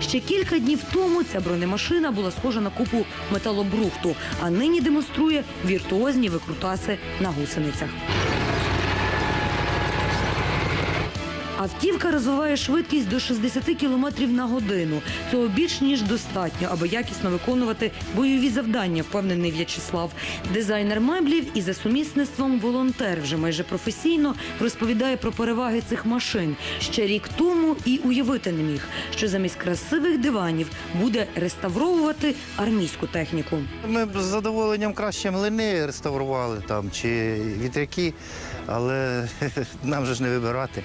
Ще кілька днів тому ця бронемашина була схожа на купу металобрухту, а нині демонструє віртуозні викрутаси на гусеницях. Автівка розвиває швидкість до 60 км на годину. Цього більш ніж достатньо, аби якісно виконувати бойові завдання, впевнений В'ячеслав. Дизайнер меблів і за сумісництвом волонтер вже майже професійно розповідає про переваги цих машин. Ще рік тому і уявити не міг, що замість красивих диванів буде реставровувати армійську техніку. Ми з задоволенням краще млини реставрували там чи вітряки, але нам же ж не вибирати.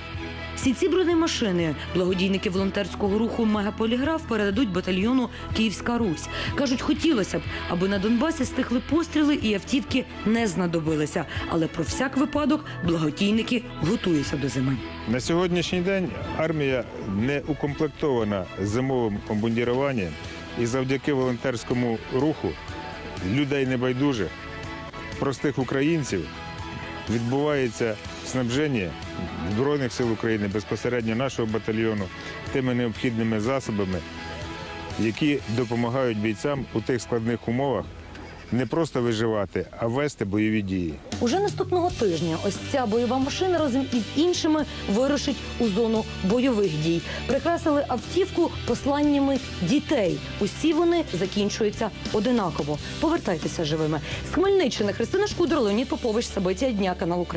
Всі ці бронемашини благодійники волонтерського руху Мегаполіграф передадуть батальйону Київська Русь. кажуть, хотілося б, аби на Донбасі стихли постріли і автівки не знадобилися. Але про всяк випадок благодійники готуються до зими. На сьогоднішній день армія не укомплектована зимовим обмундіруванням і завдяки волонтерському руху людей небайдужих, простих українців відбувається снабження Збройних сил України безпосередньо нашого батальйону тими необхідними засобами, які допомагають бійцям у тих складних умовах не просто виживати, а вести бойові дії. Уже наступного тижня ось ця бойова машина разом із іншими вирушить у зону бойових дій. Прикрасили автівку посланнями дітей. Усі вони закінчуються одинаково. Повертайтеся живими. З Хмельниччини Христина Шкудро, Леонід Попович, Сабиття дня, канал Україна.